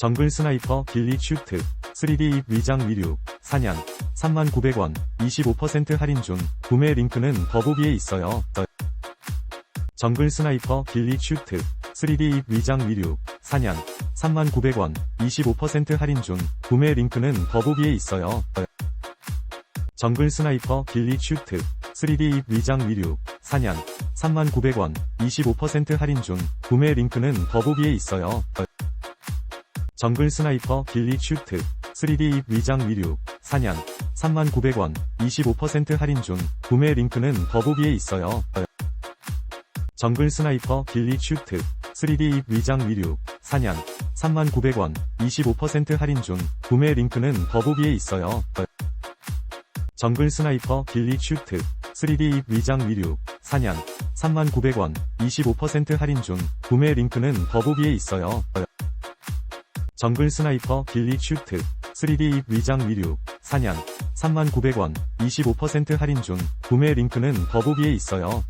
정글 스나이퍼 길리 슈트 3D 입 위장 위류 사냥 39,000원 25% 할인 중 구매 링크는 더보기에 있어요. 정글 스나이퍼 길리 슈트 3D 입 위장 위류 사냥 39,000원 25% 할인 중 구매 링크는 더보기에 있어요. 정글 스나이퍼 길리 슈트 3D 입 위장 위류 사냥 39,000원 25% 할인 중 구매 링크는 더보기에 있어요. 정글 스나이퍼 길리 슈트 3D 입 위장 위류 사냥 39,000원 25% 할인 중 구매 링크는 더보기에 있어요. 정글 스나이퍼 길리 슈트 3D 입 위장 위류 사냥 39,000원 25% 할인 중 구매 링크는 더보기에 있어요. 정글 스나이퍼 길리 슈트 3D 입 위장 위류 사냥 39,000원 25% 할인 중 구매 링크는 더보기에 있어요. 정글 스나이퍼 길리 슈트 3D 입 위장 위류 사냥 39,000원 25% 할인 중 구매 링크는 더보기에 있어요.